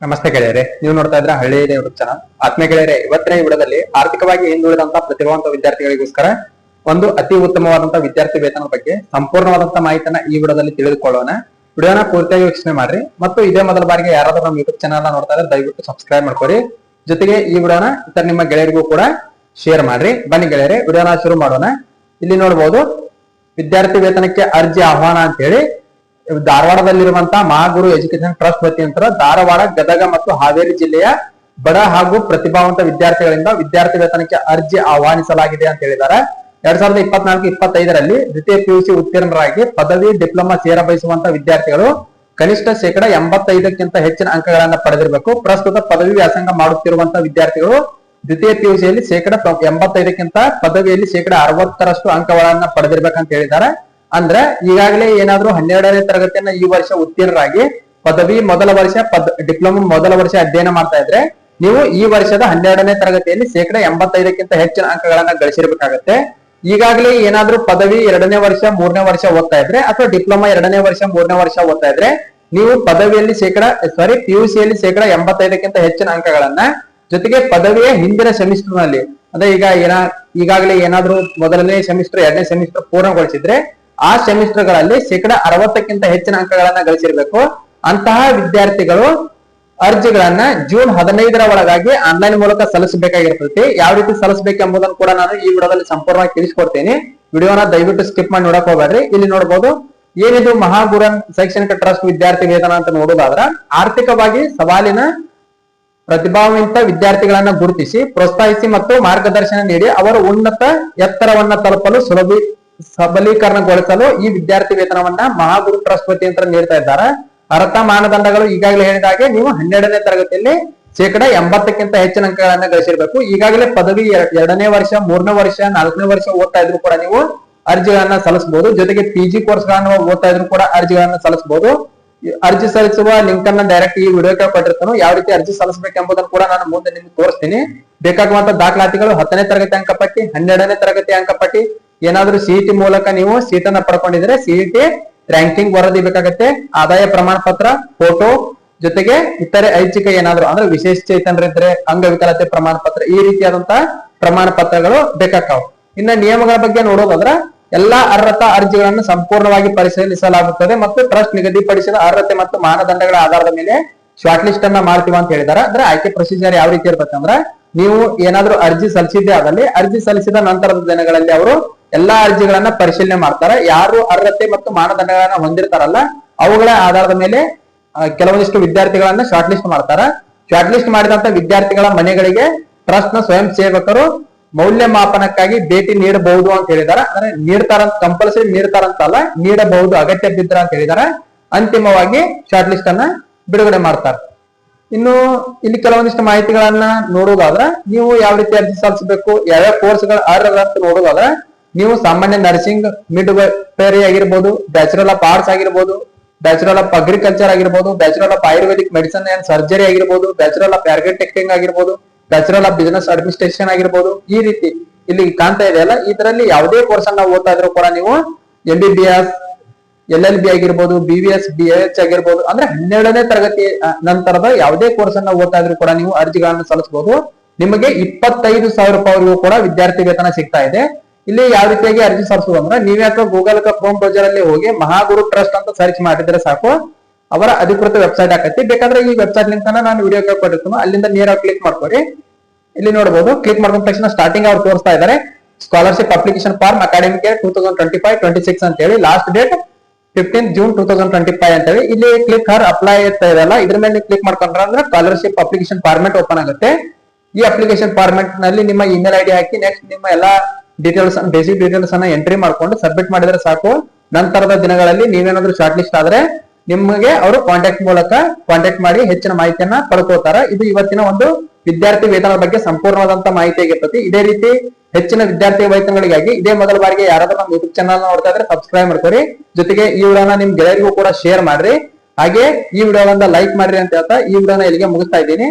ನಮಸ್ತೆ ಗೆಳೆಯರೆ, ನೀವು ನೋಡ್ತಾ ಇದ್ರೆ ಹಳ್ಳಿ ಯೂಟ್ಯೂಬ್ ಚಾನಲ್ ಆತ್ಮೀಯ ಗೆಳೆಯರೆ, ಇವತ್ತಿನ ಈ ವಿಡಿಯೋದಲ್ಲಿ ಆರ್ಥಿಕವಾಗಿ ಹಿಂದುಳಿದಂತಹ ಪ್ರತಿಭಾವಂತ ವಿದ್ಯಾರ್ಥಿಗಳಿಗೋಸ್ಕರ ಒಂದು ಅತಿ ಉತ್ತಮವಾದಂತಹ ವಿದ್ಯಾರ್ಥಿ ವೇತನದ ಬಗ್ಗೆ ಸಂಪೂರ್ಣವಾದಂತಹ ಮಾಹಿತಿಯನ್ನ ಈ ವಿಡದಲ್ಲಿ ತಿಳಿದುಕೊಳ್ಳೋಣ. ವಿಡಿಯೋನ ಪೂರ್ತಿಯಾಗಿ ವೀಕ್ಷಣೆ ಮಾಡ್ರಿ. ಮತ್ತು ಇದೇ ಮೊದಲ ಬಾರಿಗೆ ಯಾರಾದ್ರೂ ನಮ್ಮ ಯೂಟ್ಯೂಬ್ ಚಾನಲ್ ನೋಡ್ತಾ ಇದ್ರೆ ದಯವಿಟ್ಟು ಸಬ್ಸ್ಕ್ರೈಬ್ ಮಾಡ್ಕೊರಿ. ಜೊತೆಗೆ ಈ ವಿಡಿಯೋನ ಇತರ ನಿಮ್ಮ ಗೆಳೆಯರಿಗೂ ಕೂಡ ಶೇರ್ ಮಾಡ್ರಿ. ಬನ್ನಿ ಗೆಳೆಯರೆ, ವಿಡಿಯೋನ ಶುರು ಮಾಡೋಣ. ಇಲ್ಲಿ ನೋಡಬಹುದು ವಿದ್ಯಾರ್ಥಿ ವೇತನಕ್ಕೆ ಅರ್ಜಿ, ಆಹ್ವಾನ ಅಂತ ಹೇಳಿ ಧಾರವಾಡದಲ್ಲಿರುವಂತಹ ಮಹಾಗುರು ಎಜುಕೇಶನ್ ಟ್ರಸ್ಟ್ ವತಿಯಂತರ ಧಾರವಾಡ, ಗದಗ ಮತ್ತು ಹಾವೇರಿ ಜಿಲ್ಲೆಯ ಬಡ ಹಾಗೂ ಪ್ರತಿಭಾವಂತ ವಿದ್ಯಾರ್ಥಿಗಳಿಂದ ವಿದ್ಯಾರ್ಥಿ ವೇತನಕ್ಕೆ ಅರ್ಜಿ ಆಹ್ವಾನಿಸಲಾಗಿದೆ ಅಂತ ಹೇಳಿದ್ದಾರೆ. ಎರಡ್ ಸಾವಿರದ ಇಪ್ಪತ್ನಾಲ್ಕು, ಇಪ್ಪತ್ತೈದರಲ್ಲಿ ದ್ವಿತೀಯ ಪಿಯುಸಿ ಉತ್ತೀರ್ಣರಾಗಿ ಪದವಿ, ಡಿಪ್ಲೊಮಾ ಸೇರ ಬಯಸುವಂತಹ ವಿದ್ಯಾರ್ಥಿಗಳು ಕನಿಷ್ಠ ಶೇಕಡ ಎಂಬತ್ತೈದಕ್ಕಿಂತ ಹೆಚ್ಚಿನ ಅಂಕಗಳನ್ನು ಪಡೆದಿರಬೇಕು. ಪ್ರಸ್ತುತ ಪದವಿ ವ್ಯಾಸಂಗ ಮಾಡುತ್ತಿರುವಂತಹ ವಿದ್ಯಾರ್ಥಿಗಳು ದ್ವಿತೀಯ ಪಿಯುಸಿಯಲ್ಲಿ ಶೇಕಡ ಎಂಬತ್ತೈದಕ್ಕಿಂತ ಪದವಿಯಲ್ಲಿ ಶೇಕಡ ಅರವತ್ತರಷ್ಟು ಅಂಕಗಳನ್ನ ಪಡೆದಿರಬೇಕಂತ ಹೇಳಿದ್ದಾರೆ. ಅಂದ್ರೆ ಈಗಾಗಲೇ ಏನಾದ್ರೂ ಹನ್ನೆರಡನೇ ತರಗತಿಯನ್ನ ಈ ವರ್ಷ ಉತ್ತೀರ್ಣರಾಗಿ ಪದವಿ ಮೊದಲ ವರ್ಷ, ಪದ, ಡಿಪ್ಲೊಮಾ ಮೊದಲ ವರ್ಷ ಅಧ್ಯಯನ ಮಾಡ್ತಾ ಇದ್ರೆ ನೀವು ಈ ವರ್ಷದ ಹನ್ನೆರಡನೇ ತರಗತಿಯಲ್ಲಿ ಶೇಕಡ ಎಂಬತ್ತೈದಕ್ಕಿಂತ ಹೆಚ್ಚಿನ ಅಂಕಗಳನ್ನ ಗಳಿಸಿರ್ಬೇಕಾಗತ್ತೆ. ಈಗಾಗಲೇ ಏನಾದ್ರೂ ಪದವಿ ಎರಡನೇ ವರ್ಷ, ಮೂರನೇ ವರ್ಷ ಓದ್ತಾ ಇದ್ರೆ ಅಥವಾ ಡಿಪ್ಲೊಮಾ ಎರಡನೇ ವರ್ಷ, ಮೂರನೇ ವರ್ಷ ಓದ್ತಾ ಇದ್ರೆ ನೀವು ಪದವಿಯಲ್ಲಿ ಶೇಕಡ ಸಾರಿ ಪಿಯುಸಿಯಲ್ಲಿ ಶೇಕಡ ಎಂಬತ್ತೈದಕ್ಕಿಂತ ಹೆಚ್ಚಿನ ಅಂಕಗಳನ್ನ ಜೊತೆಗೆ ಪದವಿಯ ಹಿಂದಿನ ಸೆಮಿಸ್ಟರ್ನಲ್ಲಿ ಅಂದ್ರೆ ಈಗ ಏನ, ಈಗಾಗಲೇ ಏನಾದ್ರೂ ಮೊದಲನೇ ಸೆಮಿಸ್ಟರ್, ಎರಡನೇ ಸೆಮಿಸ್ಟರ್ ಪೂರ್ಣಗೊಳಿಸಿದ್ರೆ ಆ ಸೆಮಿಸ್ಟರ್ಗಳಲ್ಲಿ ಶೇಕಡ ಅರವತ್ತಕ್ಕಿಂತ ಹೆಚ್ಚಿನ ಅಂಕಗಳನ್ನ ಗಳಿಸಿರ್ಬೇಕು. ಅಂತಹ ವಿದ್ಯಾರ್ಥಿಗಳು ಅರ್ಜಿಗಳನ್ನ ಜೂನ್ ಹದಿನೈದರ ಒಳಗಾಗಿ ಆನ್ಲೈನ್ ಮೂಲಕ ಸಲ್ಲಿಸಬೇಕಾಗಿರ್ತೈತಿ. ಯಾವ ರೀತಿ ಸಲ್ಲಿಸಬೇಕೆಂಬುದನ್ನು ಕೂಡ ನಾನು ಈ ವಿಡಿಯೋದಲ್ಲಿ ಸಂಪೂರ್ಣವಾಗಿ ತಿಳಿಸ್ಕೊಡ್ತೀನಿ. ವಿಡಿಯೋನ ದಯವಿಟ್ಟು ಸ್ಕಿಪ್ ಮಾಡಿ ನೋಡಕ್ ಹೋಗ್ಬೇಡ್ರಿ. ಇಲ್ಲಿ ನೋಡಬಹುದು ಏನಿದು ಮಹಾಗುರನ್ ಶೈಕ್ಷಣಿಕ ಟ್ರಸ್ಟ್ ವಿದ್ಯಾರ್ಥಿ ವೇತನ ಅಂತ ನೋಡೋದಾದ್ರ, ಆರ್ಥಿಕವಾಗಿ ಸವಾಲಿನ ಪ್ರತಿಭಾವಂತ ವಿದ್ಯಾರ್ಥಿಗಳನ್ನ ಗುರುತಿಸಿ, ಪ್ರೋತ್ಸಾಹಿಸಿ ಮತ್ತು ಮಾರ್ಗದರ್ಶನ ನೀಡಿ ಅವರ ಉನ್ನತ ಎತ್ತರವನ್ನ ತಲುಪಲು ಸುಲಭಿ ಸಬಲೀಕರಣಗೊಳಿಸಲು ಈ ವಿದ್ಯಾರ್ಥಿ ವೇತನವನ್ನ ಮಹಾಗುರು ಟ್ರಸ್ಟ್ ವತಿಯಿಂದ ನೀಡ್ತಾ ಇದ್ದಾರೆ. ಅರ್ಹತಾ ಮಾನದಂಡಗಳು ಈಗಾಗಲೇ ಹೇಳಿದ ಹಾಗೆ ನೀವು ಹನ್ನೆರಡನೇ ತರಗತಿಯಲ್ಲಿ ಶೇಕಡಾ ಎಂಬತ್ತಕ್ಕಿಂತ ಹೆಚ್ಚಿನ ಅಂಕಗಳನ್ನ ಗಳಿಸಿರ್ಬೇಕು. ಈಗಾಗಲೇ ಪದವಿ ಎರಡನೇ ವರ್ಷ, ಮೂರನೇ ವರ್ಷ, ನಾಲ್ಕನೇ ವರ್ಷ ಓದ್ತಾ ಇದ್ರು ಕೂಡ ನೀವು ಅರ್ಜಿಗಳನ್ನ ಸಲ್ಲಿಸಬಹುದು. ಜೊತೆಗೆ ಪಿ ಜಿ ಕೋರ್ಸ್ ಗಳನ್ನ ಓದ್ತಾ ಇದ್ರು ಕೂಡ ಅರ್ಜಿಗಳನ್ನ ಸಲ್ಲಿಸಬಹುದು. ಅರ್ಜಿ ಸಲ್ಲಿಸುವ ಲಿಂಕ್ ಅನ್ನ ಡೈರೆಕ್ಟ್ ಈ ವಿಡಿಯೋ ಕೊಟ್ಟಿರ್ತಾನೆ. ಯಾವ ರೀತಿ ಅರ್ಜಿ ಸಲ್ಲಿಸಬೇಕೆಂಬುದನ್ನು ಕೂಡ ನಾನು ಮುಂದೆ ನಿಮ್ಗೆ ತೋರಿಸ್ತೀನಿ. ಬೇಕಾಗುವಂತ ದಾಖಲಾತಿಗಳು ಹತ್ತನೇ ತರಗತಿ ಅಂಕಪಟ್ಟಿ ಹನ್ನೆರಡನೇ ತರಗತಿ ಅಂಕಪಟ್ಟಿ ಏನಾದ್ರೂ ಸಿಇಟಿ ಮೂಲಕ ನೀವು ಸೀಟ್ ಅನ್ನ ಪಡ್ಕೊಂಡಿದ್ರೆ ಸಿಇಟಿ ರ್ಯಾಂಕಿಂಗ್ ವರದಿ ಬೇಕಾಗತ್ತೆ, ಆದಾಯ ಪ್ರಮಾಣ ಪತ್ರ ಫೋಟೋ ಜೊತೆಗೆ ಇತರೆ ಐಚ್ಛಿಕ ಏನಾದ್ರು, ಅಂದ್ರೆ ವಿಶೇಷ ಚೇತನರಿದ್ರೆ ಅಂಗವಿಕಲತೆ ಪ್ರಮಾಣ ಪತ್ರ ಈ ರೀತಿಯಾದಂತಹ ಪ್ರಮಾಣ ಪತ್ರಗಳು ಬೇಕಾಗ್ತಾವ. ಇನ್ನ ನಿಯಮಗಳ ಬಗ್ಗೆ ನೋಡೋದಾದ್ರ ಎಲ್ಲಾ ಅರ್ಹತಾ ಅರ್ಜಿಗಳನ್ನು ಸಂಪೂರ್ಣವಾಗಿ ಪರಿಶೀಲಿಸಲಾಗುತ್ತದೆ ಮತ್ತು ಟ್ರಸ್ಟ್ ನಿಗದಿಪಡಿಸಿದ ಅರ್ಹತೆ ಮತ್ತು ಮಾನದಂಡಗಳ ಆಧಾರದ ಮೇಲೆ ಶಾರ್ಟ್ ಲಿಸ್ಟ್ ಅನ್ನ ಮಾಡ್ತೀವಿ ಅಂತ ಹೇಳಿದಾರೆ. ಅಂದ್ರೆ ಆಯ್ಕೆ ಪ್ರೊಸೀಜರ್ ಯಾವ ರೀತಿ ಇರ್ಬೇಕಂದ್ರ, ನೀವು ಏನಾದ್ರೂ ಅರ್ಜಿ ಸಲ್ಲಿಸಿದ್ದೆ ಆದಲ್ಲಿ, ಅರ್ಜಿ ಸಲ್ಲಿಸಿದ ನಂತರದ ದಿನಗಳಲ್ಲಿ ಅವರು ಎಲ್ಲಾ ಅರ್ಜಿಗಳನ್ನ ಪರಿಶೀಲನೆ ಮಾಡ್ತಾರ. ಯಾರು ಅರ್ಹತೆ ಮತ್ತು ಮಾನದಂಡಗಳನ್ನ ಹೊಂದಿರ್ತಾರಲ್ಲ, ಅವುಗಳ ಆಧಾರದ ಮೇಲೆ ಕೆಲವೊಂದಿಷ್ಟು ವಿದ್ಯಾರ್ಥಿಗಳನ್ನ ಶಾರ್ಟ್ ಲಿಸ್ಟ್ ಮಾಡ್ತಾರ. ಶಾರ್ಟ್ ಲಿಸ್ಟ್ ಮಾಡಿದಂತ ವಿದ್ಯಾರ್ಥಿಗಳ ಮನೆಗಳಿಗೆ ಟ್ರಸ್ಟ್ನ ಸ್ವಯಂ ಸೇವಕರು ಮೌಲ್ಯಮಾಪನಕ್ಕಾಗಿ ಭೇಟಿ ನೀಡಬಹುದು ಅಂತ ಹೇಳಿದಾರೆ ಅಂದ್ರೆ ನೀಡ್ತಾರಂತ ಕಂಪಲ್ಸರಿ ನೀಡ್ತಾರಂತಲ್ಲ, ನೀಡಬಹುದು ಅಗತ್ಯ ಬಿದ್ರ ಅಂತ ಹೇಳಿದಾರೆ ಅಂತಿಮವಾಗಿ ಶಾರ್ಟ್ ಲಿಸ್ಟ್ ಅನ್ನ ಬಿಡುಗಡೆ ಮಾಡ್ತಾರೆ. ಇನ್ನು ಇಲ್ಲಿ ಕೆಲವೊಂದಿಷ್ಟು ಮಾಹಿತಿಗಳನ್ನ ನೋಡೋದಾದ್ರೆ ನೀವು ಯಾವ ರೀತಿ ಅರ್ಜಿ ಸಲ್ಲಿಸಬೇಕು, ಯಾವ್ಯಾವ ಕೋರ್ಸ್ಗಳ ಅರ್ಹರ ಅಂತ ನೋಡೋದಾದ್ರೆ ನೀವು ಸಾಮಾನ್ಯ ನರ್ಸಿಂಗ್ ಮಿಡ್ ಪೇರಿ ಆಗಿರ್ಬೋದು ಬ್ಯಾಚುಲರ್ ಆಫ್ ಆರ್ಟ್ಸ್ ಆಗಿರ್ಬೋದು ಬ್ಯಾಚುಲರ್ ಆಫ್ ಅಗ್ರಿಕಲ್ಚರ್ ಆಗಿರ್ಬೋದು bachelor of Ayurvedic medicine and surgery ಆಗಿರ್ಬೋದು ಬ್ಯಾಚುಲರ್ ಆಫ್ ಆರ್ಕಿಟೆಕ್ಟಿಂಗ್ ಆಗಿರ್ಬೋದು ಬ್ಯಾಚುಲರ್ ಆಫ್ ಬಿಸಿನೆಸ್ ಅಡ್ಮಿನಿಸ್ಟ್ರೇಷನ್ ಆಗಿರ್ಬೋದು, ಈ ರೀತಿ ಇಲ್ಲಿ ಕಾಣ್ತಾ ಇದೆ ಅಲ್ಲ? ಇದರಲ್ಲಿ ಯಾವುದೇ ಕೋರ್ಸ್ ಅನ್ನ ಓದ್ತಾ ಇದ್ರು ಕೂಡ ನೀವು M B B S L L B ಆಗಿರ್ಬೋದು B V S B H ಆಗಿರ್ಬೋದು, ಅಂದ್ರೆ ಹನ್ನೆರಡನೇ ತರಗತಿ ನಂತರದ ಯಾವುದೇ ಕೋರ್ಸ್ ಅನ್ನ ಓದ್ತಾ ಇದ್ರು ಕೂಡ ನೀವು ಅರ್ಜಿಗಳನ್ನು ಸಲ್ಲಿಸಬಹುದು ನಿಮಗೆ ಇಪ್ಪತ್ತೈದು ಸಾವಿರ ರೂಪಾಯಿವರೆಗೂ ಕೂಡ ವಿದ್ಯಾರ್ಥಿ ವೇತನ ಸಿಗ್ತಾ ಇದೆ. ಇಲ್ಲಿ ಯಾವ ರೀತಿಯಾಗಿ ಅರ್ಜಿ ಸಲ್ಲಿಸೋದು ಅಂದ್ರೆ ನೀವೇ ಅಥವಾ ಗೂಗಲ್ ಅಥವಾ ಕ್ರೋಮ್ ಬ್ರೌಸರ್ ಅಲ್ಲಿ ಹೋಗಿ ಮಹಾಗುರು ಟ್ರಸ್ಟ್ ಅಂತ ಸರ್ಚ್ ಮಾಡಿದ್ರೆ ಸಾಕು. ಅವರ ಅಧಿಕೃತ ವೆಬ್ಸೈಟ್ ಹಾಕತ್ತಿ ಬೇಕಾದ್ರೆ ಈ ವೆಬ್ಸೈಟ್ ಲಿಂಕ್ ನಾನು ವಿಡಿಯೋ ಕೊಟ್ಟಿರ್ತೀನಿ. ಅಲ್ಲಿಂದ ನೇರ ಕ್ಲಿಕ್ ಮಾಡ್ಕೊರಿ ಇಲ್ಲಿ ನೋಡಬಹುದು ಕ್ಲಿಕ್ ಮಾಡಿದ ತಕ್ಷಣ ಸ್ಟಾರ್ಟಿಂಗ್ ಅವ್ರು ತೋರಿಸ್ತಾ ಇದ್ದಾರೆ scholarship application form academic two thousand twenty five twenty six ಅಂತ ಹೇಳಿ last date fifteen June two thousand twenty five ಅಂತ ಹೇಳಿ ಇಲ್ಲಿ ಕ್ಲಿಕ್ ಹರ್ ಅಪ್ಲೈ ಅಂತ ಇದೆಲ್ಲ ಇದ್ರ ಮೇಲೆ ಕ್ಲಿಕ್ ಮಾಡ್ಕೊಂಡ್ರೆ ಅಂದ್ರೆ ಸ್ಕಾಲರ್ಶಿಪ್ ಅಪ್ಲಿಕೇಶನ್ ಫಾರ್ಮೆಟ್ ಓಪನ್ ಆಗುತ್ತೆ. ಈ ಅಪ್ಲಿಕೇಶನ್ ಫಾರ್ಮೆಟ್ನಲ್ಲಿ ನಿಮ್ಮ ಇಮೇಲ್ ಐಡಿ ಹಾಕಿ ನೆಕ್ಸ್ಟ್ ನಿಮ್ಮ ಎಲ್ಲಾ ಡೀಟೇಲ್ಸ್ ಬೇಸಿಕ್ ಡೀಟೇಲ್ಸ್ ಅನ್ನ ಎಂಟ್ರಿ ಮಾಡ್ಕೊಂಡು ಸಬ್ಮಿಟ್ ಮಾಡಿದ್ರೆ ಸಾಕು. ನಂತರದ ದಿನಗಳಲ್ಲಿ ನೀವೇನಾದ್ರೂ ಶಾರ್ಟ್ ಲಿಸ್ಟ್ ಆದ್ರೆ ನಿಮಗೆ ಅವರು ಕಾಂಟ್ಯಾಕ್ಟ್ ಮೂಲಕ ಕಾಂಟ್ಯಾಕ್ಟ್ ಮಾಡಿ ಹೆಚ್ಚಿನ ಮಾಹಿತಿಯನ್ನ ಪಡ್ಕೋತಾರ ಇದು ಇವತ್ತಿನ ಒಂದು ವಿದ್ಯಾರ್ಥಿ ವೇತನದ ಬಗ್ಗೆ ಸಂಪೂರ್ಣವಾದಂತ ಮಾಹಿತಿ ಆಗಿರ್ತದೆ. ಇದೇ ರೀತಿ ಹೆಚ್ಚಿನ ವಿದ್ಯಾರ್ಥಿ ವೇತನಗಳಿಗಾಗಿ ಇದೇ ಮೊದಲ ಬಾರಿಗೆ ಯಾರಾದ್ರೂ ನಮ್ಮ ಯೂಟ್ಯೂಬ್ ಚಾನಲ್ ನೋಡ್ತಾ ಇದ್ರೆ ಸಬ್ಸ್ಕ್ರೈಬ್ ಮಾಡ್ಕೊರಿ ಜೊತೆಗೆ ಈ ವಿಡಿಯೋನ ನಿಮ್ ಗೆಳೆಯರಿಗೂ ಕೂಡ ಶೇರ್ ಮಾಡ್ರಿ. ಹಾಗೆ ಈ ವಿಡಿಯೋವನ್ನ ಲೈಕ್ ಮಾಡ್ರಿ ಅಂತ ಹೇಳ್ತಾ ಈ ವಿಡಿಯೋನ ಇಲ್ಲಿಗೆ ಮುಗಿಸ್ತಾ ಇದ್ದೀನಿ.